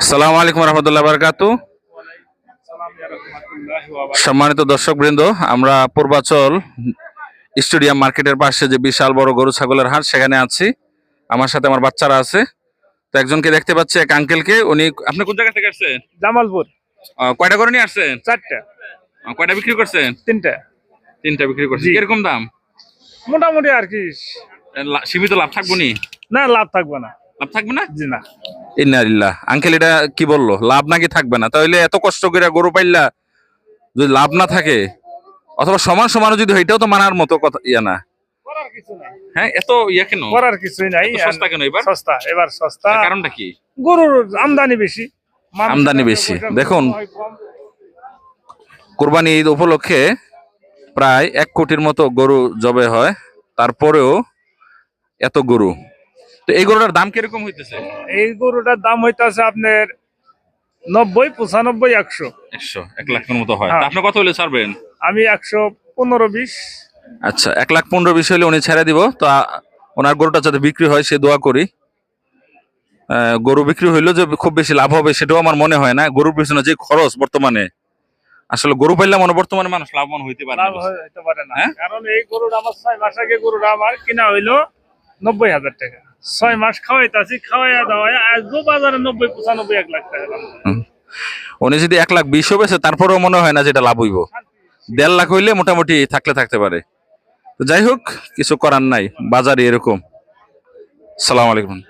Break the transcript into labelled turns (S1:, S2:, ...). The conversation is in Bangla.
S1: সালাম আলাইকুম রহমতুল্লাহ বারকাতু। সম্মানিত দর্শক বৃন্দ আমরা পূর্বাচল স্টেডিয়াম মার্কেটের পাশে যে বিশাল বড় গরু ছাগলের হাট সেখানে আছি। আমার সাথে আমার বাচ্চারা আছে। তো একজনকে দেখতে পাচ্ছি এক আঙ্কেলকে উনি আপনি কোন জায়গা থেকে আসছেন?
S2: জামালপুর।
S1: কয়টা করে নিয়ে আসছেন?
S2: চারটা।
S1: কয়টা বিক্রি করছেন?
S2: তিনটা।
S1: তিনটা বিক্রি করছেন। কীরকম দাম?
S2: মোটামুটি আর কি।
S1: সীমিত লাভ থাকব নি?
S2: না লাভ থাকবে না।
S1: লাভ থাকবে না?
S2: জি না।
S1: ইন্নারিল্লাহ আঙ্কেল এটা কি বলল? লাভ নাকি থাকবে না? তাহলে এত কষ্ট করে গরু পাইলা যদি লাভ না থাকে অথবা সমান সমানও যদি এটাও তো মানার মতো কথা ইয়া না। হ্যাঁ এত ইয়া কেন?
S2: করার কিছুই নাই।
S1: সস্তা কেন এবার?
S2: সস্তা এবার সস্তা।
S1: কারণটা কি?
S2: গরুর আমদানি বেশি।
S1: আমদানি বেশি। দেখুন। কোরবানি ঈদ উপলক্ষে প্রায় এক কোটির মতো গরু জবে হয়। তারপরেও এত গরু তো এই গরুটার দাম কীরকম হইতেছে?
S2: এই গরুটার দাম হইতাছে আপনার নব্বই পঁচানব্বই একশো।
S1: একশো এক লাখের মতো হয়।
S2: হ্যাঁ।
S1: আপনি কত হলে ছাড়বেন?
S2: আমি একশো পনেরো বিশ।
S1: আচ্ছা এক লাখ পনেরো বিশ হলে উনি ছেড়ে দিব। তো ওনার গরুটা যাতে বিক্রি হয় সে দোয়া করি। গরু বিক্রি হইল যে খুব বেশি লাভ হবে সেটাও আমার মনে হয় না। গরুর পিছনে যে খরচ বর্তমানে আসলে গরু পাইলে মনে বর্তমানে মানুষ লাভবান হইতে পারে না।
S2: লাভ হইতে পারে না।
S1: হ্যাঁ?
S2: কারণ এই গরুটা আমার ছয় মাস আগে গরুটা আমার কিনা হইল নব্বই হাজার টাকা। ছয় মাস খাওয়াইতাছি, খাওয়াইয়া দাওয়াই আজও বাজারে নব্বই, পঁচানব্বই, এক লাখ টাকা
S1: উনি যদি এক লাখ বিশ বেছে, তারপরেও মনে হয় না যেটা লাভ হইব। দেড় লাখ হইলে মোটামুটি থাকলে থাকতে পারে। যাই হোক, কিছু করার নাই। বাজারে এরকম। সালাম আলাইকুম।